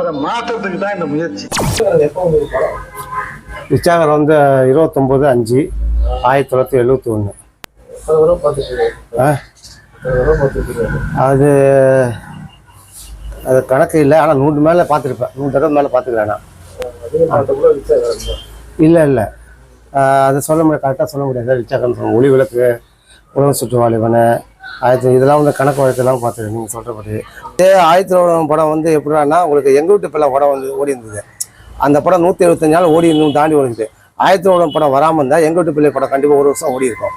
அதை மாற்றத்துக்கு தான் இந்த முயற்சி. விச்சாகர் வந்து இருபத்தொம்போது அஞ்சு ஆயிரத்தி தொள்ளாயிரத்தி எழுபத்தி ஒன்று அது அது கணக்கு இல்லை ஆனால் நூறு மேலே பார்த்துருப்பேன். நூறு தடவை மேலே பார்த்துக்கிறேன் நான். இல்லை இல்லை. அதை சொல்ல முடியாது கரெக்டாக சொல்ல முடியாது. விச்சாகர்னு ஒளி விளக்கு உலக சுற்றுவாளிவன ஆயிரத்தி இதெல்லாம் வந்து கணக்கு வழக்கெல்லாம் பார்த்துருக்கேன் நீங்கள் சொல்கிறபடி இதே ஆயிரத்தி தொள்ளாயிரம் படம் வந்து எப்படின்னா உங்களுக்கு எங்கள் வீட்டு பிள்ளை படம் வந்து ஓடி இருந்தது. அந்த படம் நூற்றி எழுபத்தஞ்சு நாள் ஓடி இன்னும் தாண்டி ஓடிது ஆயிரத்தி தொள்ளாயிரம் படம் வராமல் இருந்தால் எங்கள் வீட்டு பிள்ளை படம் கண்டிப்பாக ஒரு வருஷம் ஓடி இருக்கும்.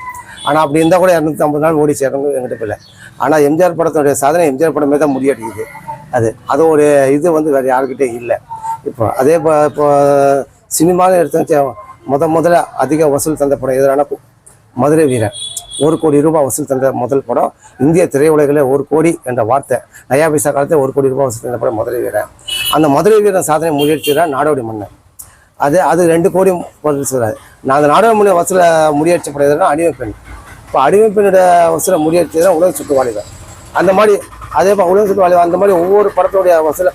ஆனால் அப்படி இருந்தால் கூட இரநூத்தி ஐம்பது நாள் ஓடி சேரணும் எங்கள் வீட்டு பிள்ளை. ஆனால் எம்ஜிஆர் படத்தினுடைய சாதனை எம்ஜிஆர் படமே தான் முடியடிக்குது. அது அது ஒரு இது வந்து வேறு யாருக்கிட்டே இல்லை. இப்போ அதே இப்போ இப்போ சினிமாவில் எடுத்து முத முதல்ல அதிக வசூல் தந்த படம் எதிரான மதுரை வீரன். ஒரு கோடி ரூபாய் வசூல் தந்த முதல் படம் இந்திய திரையுலகில் ஒரு கோடி என்ற வார்த்தை. நயா பைசா காலத்தில் ஒரு கோடி ரூபாய் வசூல் தந்த படம் மதுரை வீரன். அந்த மதுரை வீரன் சாதனை முயற்சி தான் நாடோடி மன்னன். அது அது ரெண்டு கோடி வசூல் நான் அந்த நாடோடி மன்னன் வசூல முடியடிச்சப்படுறதுனா அடிமை பெண். இப்போ அடிமை பெண்ணோட வசூல முடியடிச்சது தான் உலக சுற்றுவாளிகள் அந்த மாதிரி அதே மாதிரி உலக சுற்றுவாளி அந்த மாதிரி ஒவ்வொரு படத்தோடைய வசூல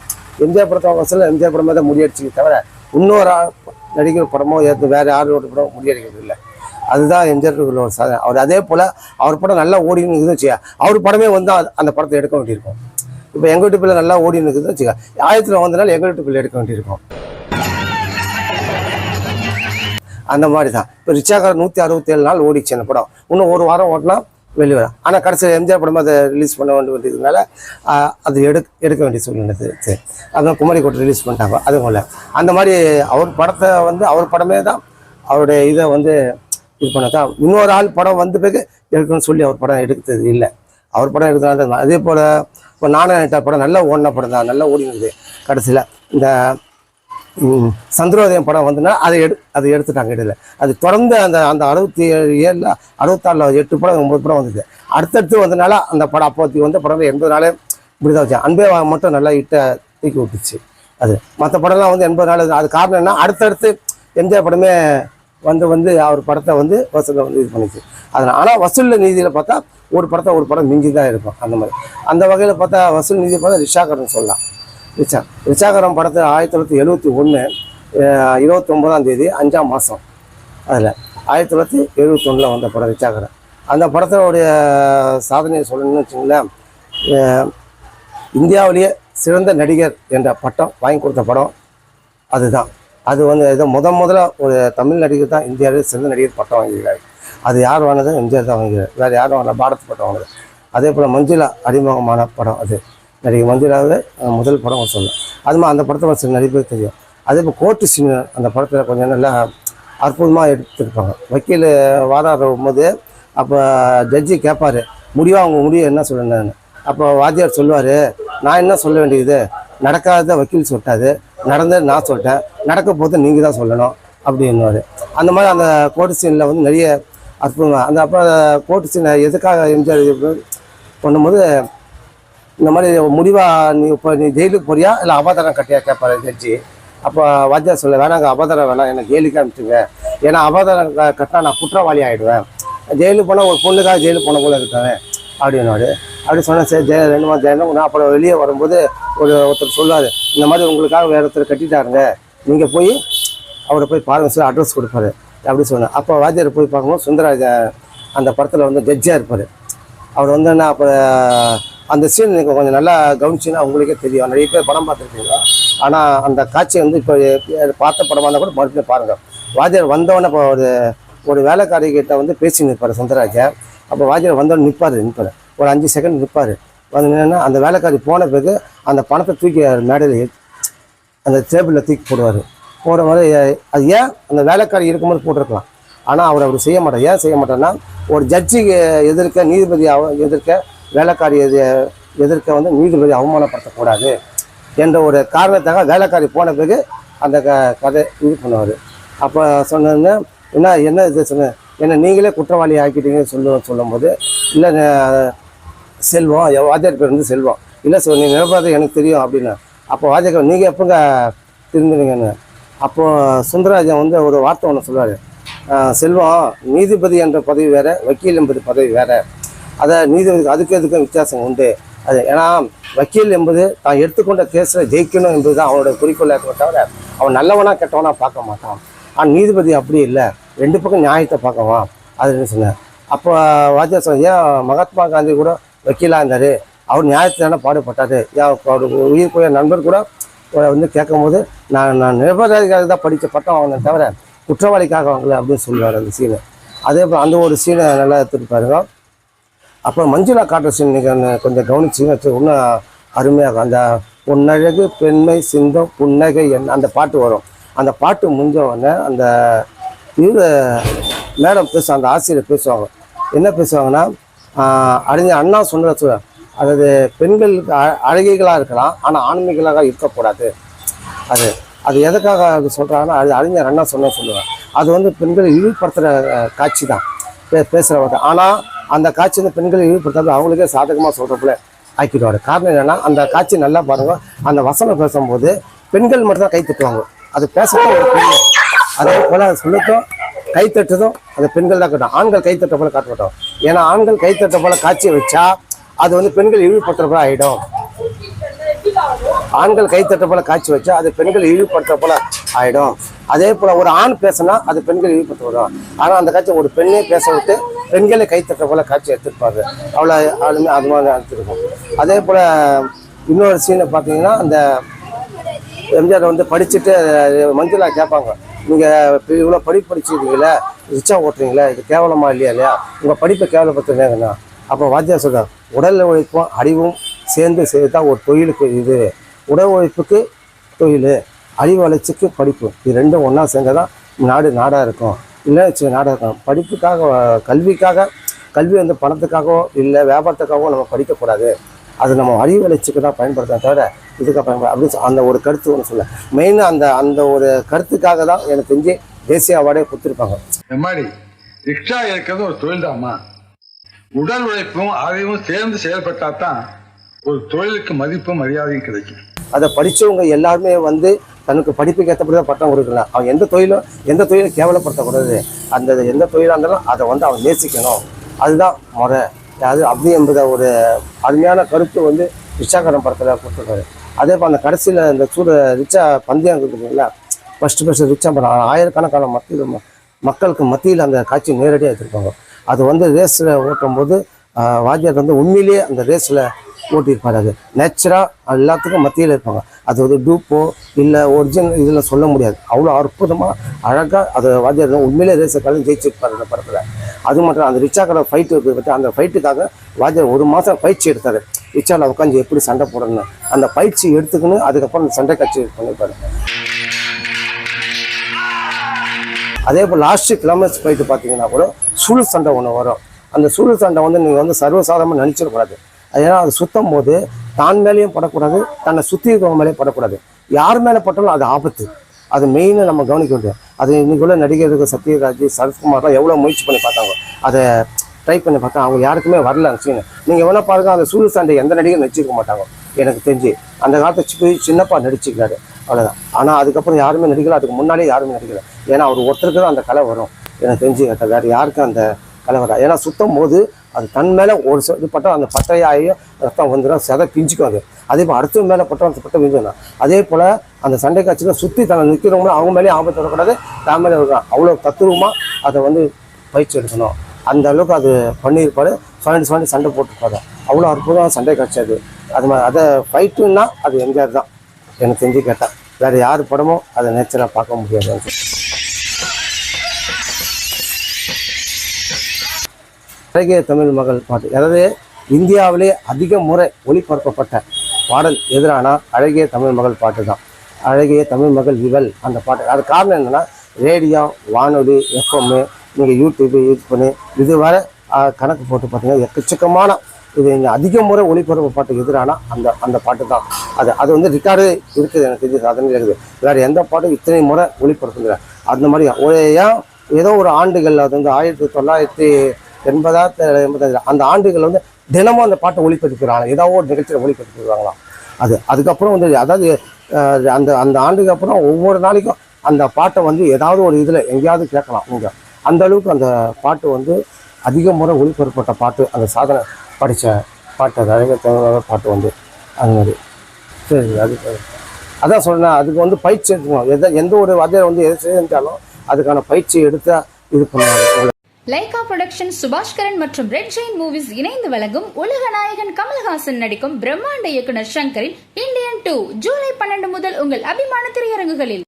எம்ஜிஆர் படத்தோட வசூல எம்ஜிஆர் படமாக தான் முடியடிச்சு தவிர இன்னொரு ஆ- நடிகர் படமோ எது வேறு யாரோட படம் முடியடிக்கிறது இல்லை அதுதான் எம்ஜிஆர் உள்ள சாதனை. அவர் அதே போல் அவர் படம் நல்லா ஓடின்னு இருக்குதுன்னு வச்சுக்க அவர் படமே வந்து அந்த- அந்த படத்தை எடுக்க வேண்டியிருக்கும். இப்போ எங்கள் வீட்டு பிள்ளை நல்லா ஓடின்னு இருக்குதுன்னு வச்சுக்க ஆயிரத்தில் வந்தனால எங்கள் வீட்டு பிள்ளை எடுக்க வேண்டியிருக்கும். அந்த மாதிரி தான் இப்போ ரிச்சாக்கார நூற்றி அறுபத்தேழு நாள் ஓடிச்சு அந்த படம். இன்னும் ஒரு வாரம் ஓட்டினா வெளியே வரும். ஆனால் கடைசியில் எம்ஜிஆர் படமாக அதை ரிலீஸ் பண்ண வேண்டிய வேண்டியதுனால அது எடு எடுக்க வேண்டிய சூழ்நிலை சரி. அதான் குமரி கோட்டை ரிலீஸ் பண்ணிட்டாங்க. அது இல்லை. அந்த மாதிரி அவர் படத்தை வந்து அவர் படமே தான் அவருடைய இதை வந்து இது பண்ணதா? இன்னொரு ஆள் படம் வந்த பிறகு எடுக்கணும்னு சொல்லி அவர் படம் எடுத்தது இல்லை. அவர் படம் எடுக்கிறதா அதே போல் இப்போ நானே படம் நல்லா ஓடின படம் தான். நல்லா ஓடி இருந்தது கடைசியில். இந்த சந்திரோதயம் படம் வந்துன்னா அதை எடு அதை எடுத்துட்டாங்க இடையில. அது தொடர்ந்து அந்த அந்த அறுபத்தி ஏழு ஏழில் அறுபத்தாறில் எட்டு படம் ஒம்பது படம் வந்தது. அடுத்தடுத்து வந்தனால அந்த படம் அப்போதைக்கு வந்த படம் எண்பது நாளே இப்படி தான் வச்சேன் அன்பே மட்டும் நல்லா இட்ட தூக்கி விட்டுச்சு. அது மற்ற படம்லாம் வந்து எண்பது நாள் அது காரணம் என்ன? அடுத்தடுத்து எம்ஜிஆர் படமே வந்து வந்து அவர் படத்தை வந்து வசூலில் வந்து இது பண்ணிச்சு. அதனால் ஆனால் வசூலில் நீதியில் பார்த்தா ஒரு படத்தை ஒரு படம் மிஞ்சி தான் இருக்கும் அந்த மாதிரி. அந்த வகையில் பார்த்தா வசூல் நீதி பார்த்தா ரிஷாகரன் சொல்லலாம். ரிஷா ரிஷாகரம் படத்தை ஆயிரத்தி தொள்ளாயிரத்தி எழுபத்தி ஒன்று இருபத்தொம்போதாம் தேதி அஞ்சாம் மாதம் அதில் ஆயிரத்தி தொள்ளாயிரத்தி எழுபத்தொன்னில் வந்த படம் ரிஷாகரன். அந்த படத்தினுடைய சாதனையை சொல்லணும்னு வச்சுங்களேன் இந்தியாவிலேயே சிறந்த நடிகர் என்ற பட்டம் வாங்கி கொடுத்த படம் அதுதான். அது வந்து ஏதோ முத முதல்ல ஒரு தமிழ் நடிகர் தான் இந்தியாவிலே சிறந்த நடிகர் பட்டம் வாங்கியிருக்காரு. அது யார் வாங்கினது? எம்ஜிஆர் தான் வாங்கியிருக்காரு. வேறு யாரும் வாங்கல பாரத் பட்டம் வாங்கினது. அதே போல் மஞ்சுளா அறிமுகமான படம் அது. நடிகை மஞ்சுளாவே முதல் படம் ஒரு சொல்லலாம் அது மாதிரி அந்த படத்தை சில நிறைய பேர் தெரியும். அதே போல் கோர்ட்டு சீன் அந்த படத்தில் கொஞ்சம் நல்லா அற்புதமாக எடுத்துருப்பாங்க. வக்கீல் வாதாடும் போது அப்போ ஜட்ஜி கேட்பாரு முடிவாக அவங்க முடிவு என்ன சொல்லணும்னு? அப்போ வாத்தியார் சொல்லுவார் நான் என்ன சொல்ல வேண்டியது? நடக்காத வக்கீல் சொல்லிட்டாரு. நடந்தது நான் சொல்லிட்டேன். நடக்க போது நீங்கள் தான் சொல்லணும் அப்படின்னுவார். அந்த மாதிரி அந்த கோர்ட்டு சீனில் வந்து நிறைய அற்புதமாக அந்த அப்போ கோர்ட்டு சீனை எதுக்காக எம்ஜிஆர் இது பண்ணும்போது இந்த மாதிரி முடிவா நீ இப்போ நீ ஜெயிலுக்கு போறியா இல்லை அபாதாரம் கட்டியா கேட்பாரு ஜட்ஜி அப்போ வாத்தியார் சொல்ல வேணாங்க அபாதாரம் வேணாம் எனக்கு ஜெயிலுக்கு அனுப்பிச்சுங்க. ஏன்னா அபாதாரம் கட்டினா நான் குற்றவாளி ஆகிடுவேன் ஜெயிலுக்கு போனால் ஒரு பொண்ணுக்காக ஜெயிலுக்கு போன போல இருக்காரு அப்படின்னாரு அப்படி சொன்னேன் சரி ஜெய ரெண்டு மாதம் ஜெயிலும் நான் அப்புறம் வெளியே வரும்போது ஒரு ஒருத்தர் சொல்லுவார் இந்த மாதிரி உங்களுக்காக வேறு ஒருத்தர் கட்டிட்டாருங்க. நீங்கள் போய் அவரை போய் பாருங்க சொல்லி அட்ரஸ் கொடுப்பாரு. அப்படின்னு சொன்னேன் அப்போ வாத்தியார் போய் பார்க்கும்போது சுந்தரராஜன் அந்த படத்தில் வந்து ஜட்ஜாக இருப்பார். அவர் வந்து என்ன அப்போ அந்த சீன் நீங்கள் கொஞ்சம் நல்லா கவனிச்சின்னா உங்களுக்கே தெரியும். நிறைய பேர் படம் பார்த்துருக்கீங்க ஆனால் அந்த காட்சி வந்து இப்போ பார்த்த படமாக இருந்தால் கூட மறுபடியும் பாருங்கள் வாத்தியார் வந்தவொடனே இப்போ ஒரு ஒரு வேலைக்காரிகிட்ட வந்து பேசி நிற்பார் சுந்தரராஜன் அப்போ வாத்தியார் வந்தவொடனே நிற்பார் நிற்பார் ஒரு அஞ்சு செகண்ட் நிற்பார் வந்து நின்னா அந்த வேலைக்காரி போன பிறகு அந்த பணத்தை தூக்கி மேடையில் அந்த டேபிளில் தூக்கி போடுவார். போடுற மாதிரி அது ஏன் அந்த வேலைக்காரி இருக்கும்போது போட்டிருக்கலாம். ஆனால் அவர் அப்படி செய்ய மாட்டார். ஏன் செய்ய மாட்டார்னா ஒரு ஜட்ஜுக்கு எதிர்க்க நீதிபதி எதிர்க்க வேலைக்காரி எதிர்க்க வந்து நீதிபதி அவமானப்படுத்தக்கூடாது என்ற ஒரு காரணத்தாக வேலைக்காரி போன பிறகு அந்த க கதை இது பண்ணுவார். அப்போ சொன்னோன்னே என்ன என்ன இது சொன்ன என்ன நீங்களே குற்றவாளி ஆக்கிட்டீங்கன்னு சொல்லு சொல்லும்போது இல்லை செல்வம் அதே வாத்தியார் பேர் வந்து செல்வம். இல்லை சார் நீ நிரப்பாத எனக்கு தெரியும் அப்படின்னா அப்போ வாத்தியார் நீங்கள் எப்போங்க திருந்துவீங்கன்னு அப்போ சுந்தரராஜன் வந்து ஒரு வார்த்தை ஒன்று சொல்லுவார் செல்வம் நீதிபதி என்ற பதவி வேறு வக்கீல் என்பது பதவி வேறு. அதை நீதிபதி அதுக்கு எதுக்கும் வித்தியாசம் உண்டு. அது ஏன்னா வக்கீல் என்பது தான் எடுத்துக்கொண்ட கேஸில் ஜெயிக்கணும் என்பது தான் அவனோட குறிக்கோளாக இருக்கே தவிர அவன் நல்லவனா கெட்டவனா பார்க்க மாட்டான். ஆனால் நீதிபதி அப்படி இல்லை. ரெண்டு பக்கம் நியாயத்தை பார்க்கவான் அது சொன்னேன் அப்போ வாத்தியார் சொன்ன ஏன் மகாத்மா காந்தி கூட வக்கீலாக இருந்தார்? அவர் நியாயத்தை தானே பாடுபட்டாரு. ஏன் அவர் உயிர் நண்பர் கூட வந்து வந்து கேட்கும்போது நான் நான் நிரபராதிக்காக தான் படித்த பட்டம் வாங்கினே தவிர குற்றவாளிக்காக வாங்கல அப்படின்னு சொல்லுவார் அந்த சீனை. அதே போல் அந்த ஒரு சீனை நல்லா எடுத்துட்டு பாருங்க. அப்புறம் மஞ்சுளா காட்டுற சீன் நீங்கள் கொஞ்சம் கவனிச்சிங்கன்னு இன்னும் அருமையாக அந்த பொன்னழகு பெண்மை சிந்தம் புன்னகை என்ன அந்த பாட்டு வரும். அந்த பாட்டு முடிஞ்ச உடனே அந்த இவர் மேடம் பேச அந்த ஆசிரியர் பேசுவாங்க. என்ன பேசுவாங்கன்னா அறிஞர் அண்ணா சொன்னதை சொல்ல அதாவது பெண்களுக்கு அழகிகளாக இருக்கலாம் ஆனால் ஆண்மைகளாக இருக்கக்கூடாது. அது அது எதுக்காக அது சொல்கிறாங்கன்னா அது அறிஞர் அண்ணா சொன்ன சொல்லுவேன் அது வந்து பெண்களை இழிவுபடுத்துகிற காட்சி தான். பே பேசுகிறவங்க ஆனால் அந்த காட்சி வந்து பெண்களை இழிவுபடுத்தாது அவங்களுக்கே சாதகமாக சொல்கிறப்பல ஆக்கிடுவார். காரணம் என்னென்னா அந்த காட்சி நல்லா பாருங்க. அந்த வசனம் பேசும்போது பெண்கள் மட்டும் தான் கை தட்டுவாங்க. அது பேசத்தான் ஒரு பெண். அதே போல் அதை சொல்லட்டும் கை அந்த பெண்கள் தான் கட்டும் ஆண்கள் கை தட்ட போல காட்ட மாட்டோம் ஏன்னா ஆண்கள் கை தட்ட போல காட்சியை வச்சா அது வந்து பெண்கள் இழிவுபடுத்துற போல ஆகிடும் ஆண்கள் கைத்தட்ட போல காய்ச்சி வச்சா அது பெண்கள் இழிவுபடுத்த போல ஆயிடும். அதே போல ஒரு ஆண் பேசினா அது பெண்கள் இழிவுபடுத்த வரும். ஆனா அந்த காட்சி ஒரு பெண்ணே பேச விட்டு பெண்களை கைத்தட்ட போல காட்சி எடுத்துருப்பாரு அவ்வளோ ஆளுமே அது மாதிரி எடுத்துருக்கும் அதே போல இன்னொரு சீனை பார்த்தீங்கன்னா அந்த எம்ஜிஆர் வந்து படிச்சுட்டு அஹ், கேட்பாங்க நீங்கள் இவ்வளோ படிப்பு படிச்சிருக்கீங்களே ரிச்சா ஓட்டுறீங்களே இது கேவலமா இல்லையா இல்லையா? உங்கள் படிப்பை கேவலப்படுத்துறீங்கண்ணா அப்போ வாத்தியார் சொல்கிறார் உடல் உழைப்பும் அறிவும் சேர்ந்து செய்தால் ஒரு தொழிலுக்கு இது. உடல் உழைப்புக்கு தொழில் அறிவு வளர்ச்சிக்கு படிப்பு. இது ரெண்டும் ஒன்றா சேர்ந்தால் தான் நாடு நாடாக இருக்கும். இல்லை நாடாக இருக்கும் படிப்புக்காக கல்விக்காக கல்வி வந்து பணத்துக்காகவோ இல்லை வியாபாரத்துக்காகவோ நம்ம படிக்கக்கூடாது. அது நம்ம அறிவு வளர்ச்சிக்கு தான் பயன்படுத்த தவிர இதுக்காக பயன்பட அப்படின்னு அந்த ஒரு கருத்து ஒன்று சொல்ல. மெயினாக அந்த அந்த ஒரு கருத்துக்காக தான் எனக்கு தெரிஞ்சு தேசிய அவார்டே கொடுத்துருப்பாங்க. எம்மாடி ரிக்ஷா இருக்கிறது ஒரு தொழில் உடல் உழைப்பும் அறிவும் சேர்ந்து செயல்பட்டா தான் ஒரு தொழிலுக்கு மதிப்பும் மரியாதையும் கிடைக்கும். அதை படித்தவங்க எல்லாருமே வந்து தனக்கு படிப்புக்கு ஏற்றபடி தான் பட்டம் கொடுக்கலாம் அவன் எந்த தொழிலும் எந்த தொழிலும் கேவலப்படுத்தக்கூடாது. அந்த எந்த தொழிலாக இருந்தாலும் அதை வந்து அவன் நேசிக்கணும். அதுதான் முறை. அது அப்படி என்பத ஒரு அருமையான கருத்து வந்து ரிச்சாகரம் படத்தில் கொடுத்துருக்காரு. அதே போல் அந்த கடைசியில் இந்த சூட ரிச்சா பந்தயம் இருக்குதுங்களா ஃபஸ்ட்டு ஃபஸ்ட்டு ரிச்சா படம். ஆயிரக்கணக்கான மத்தியில் மக்களுக்கு மத்தியில் அந்த காட்சி நேரடியாக எடுத்திருப்பாங்க. அது வந்து ரேஸில் ஓட்டும்போது ஆஹ், வாத்தியார் வந்து உண்மையிலேயே அந்த ரேஸில் ஓட்டியிருப்பார். அது நேச்சராக எல்லாத்துக்கும் மத்தியில் இருப்பாங்க. அது ஒரு டூப்போ இல்லை ஒரிஜினல் இதில் சொல்ல முடியாது. அவ்வளோ அற்புதமாக அழகாக அது வாத்தியார் உண்மையிலே ரேஸை கலந்து ஜெயிச்சிருப்பார் அந்த படத்தில். அது மட்டும் அந்த ரிச்சாக்கார ஃபைட்டு பற்றி அந்த ஃபைட்டுக்காக வாத்தியார் ஒரு மாதம் பயிற்சி எடுத்தார். ரிச்சாவில் உட்காந்து எப்படி சண்டை போடணும் அந்த பயிற்சி எடுத்துக்கின்னு அதுக்கப்புறம் அந்த சண்டை காட்சி பண்ணியிருப்பாரு அதே போல் லாஸ்ட்டு கிலோமீட்டர்ஸ் போயிட்டு பார்த்தீங்கன்னா கூட சூழல் சண்டை ஒன்று வரும். அந்த சூழல் சண்டை வந்து நீங்கள் வந்து சர்வசாதாரணமாக நினச்சிடக்கூடாது. ஏன்னா அது சுத்தம் போது தான் மேலேயும் படக்கூடாது தன்னை சுற்றி இருக்கிறவங்க மேலேயும் படக்கூடாது. யார் மேலே பட்டாலும் அது ஆபத்து. அது மெயினாக நம்ம கவனிக்க வேண்டியது. அது இன்னைக்கு உள்ள சத்யராஜ் சரத்குமார்லாம் எவ்வளோ முயற்சி பண்ணி பார்த்தாங்க. அதை ட்ரை பண்ணி பார்த்தா அவங்க யாருக்குமே வரல அந்த நீங்கள் எவ்வளோ பாருங்க அந்த சூழல் சண்டை எந்த நடிகரும் நடிச்சிருக்க மாட்டாங்க. எனக்கு தெரிஞ்சு அந்த காலத்தை சி- போய் சின்னப்பா நடிச்சுக்கிறாரு அவ்வளோதான் ஆனால் அதுக்கப்புறம் யாருமே நடிக்கல. அதுக்கு முன்னாடியே யாருமே நடிக்கல. ஏன்னா அவர் ஒருத்தருக்கு தான் அந்த கலை வரும். எனக்கு தெரிஞ்சு கேட்டால் வேறு யாருக்கும் அந்த கலை வராது. ஏன்னா சுத்தம் போது அது தன் மேலே ஒரு இது பட்டம் அந்த பட்டையாகி ரத்தம் வந்துடும் செதை பிஞ்சுக்கும் அது. அதே போல் அடுத்த மேலே பட்டம் அந்த பட்டம் பிஞ்சுக்கணும் அதே போல் அந்த சண்டை காட்சியில் சுற்றி தன்னை நிற்கிறவங்க அவங்க மேலேயும் ஆபத்து வரக்கூடாது. தான் மேலே இருக்கலாம் அவ்வளோ தத்துவமாக அதை வந்து பயிற்சி எடுக்கணும். அந்த அளவுக்கு அது பண்ணியிருப்பாரு. சுவாண்டி சுவாண்டி சண்டை போட்டுருப்பாரு. அவ்வளோ அற்புதமான சண்டை காட்சி அது. அது மாதிரி அதை ஃபைட்டுன்னா அது எம்ஜிஆர் தான். எனக்கு தெரிஞ்சு கேட்டேன் வேறு யார் படமும் அதை நேச்சராக பார்க்க முடியாது. அழகிய தமிழ் மகள் பாட்டு. அதாவது இந்தியாவிலே அதிக முறை ஒளிபரப்பப்பட்ட பாடல் எதிரானா அழகிய தமிழ் மகள் பாட்டு தான் அழகிய தமிழ் மகள் இவள் அந்த பாட்டு. அது காரணம் என்னென்னா ரேடியோ வானொலி எஃப்எம்மு நீங்கள் யூடியூப்பு யூஸ் பண்ணி இதுவரை கணக்கு போட்டு பார்த்தீங்கன்னா எக்கச்சக்கமான இது இங்கே அதிக முறை ஒளிபரப்பு பாட்டுக்கு எதிரான அந்த அந்த பாட்டு தான் அது அது வந்து ரெக்கார்டு இருக்குது எனக்கு தெரிஞ்சு சாதனையில் இருக்குது. வேறு எந்த பாட்டும் இத்தனை முறை ஒளிபரப்புங்கிற அந்த மாதிரி ஒரு ஏன் ஏதோ ஒரு ஆண்டுகள் அது வந்து ஆயிரத்தி தொள்ளாயிரத்தி எண்பதா எண்பத்தஞ்சு அந்த ஆண்டுகள் வந்து தினமும் அந்த பாட்டை ஒளிபரப்புகிறாங்க ஏதோ ஒரு நிகழ்ச்சியில் ஒளிபரப்புகிறாங்களாம் அது அதுக்கப்புறம் வந்து அதாவது அந்த அந்த ஆண்டுக்கு அப்புறம் ஒவ்வொரு நாளைக்கும் அந்த பாட்டை வந்து ஏதாவது ஒரு இதில் எங்கேயாவது கேட்கலாம். நீங்கள் அந்த அளவுக்கு அந்த பாட்டு வந்து அதிக முறை ஒளிபரப்பட்ட பாட்டு. அந்த சாதனை படித்த பாட்டு அது அழகாக தேவையான பாட்டு வந்து அது மாதிரி. சரி அது அதான் சொன்னேன் அதுக்கு வந்து பயிற்சி எடுக்கணும் எந்த எந்த ஒரு வாத்தியார் வந்து எது செஞ்சாலும் அதுக்கான பயிற்சி எடுத்தா இது பண்ணுவாங்க லைகா புரொடக்ஷன் சுபாஷ்கரன் மற்றும் ரெட் ஜெயின் மூவிஸ் இணைந்து வழங்கும் உலக நாயகன் கமல்ஹாசன் நடிக்கும் பிரம்மாண்ட இயக்குனர் சங்கரின் இந்தியன் டூ ஜூலை பன்னெண்டு முதல் உங்கள் அபிமான திரையரங்குகளில்.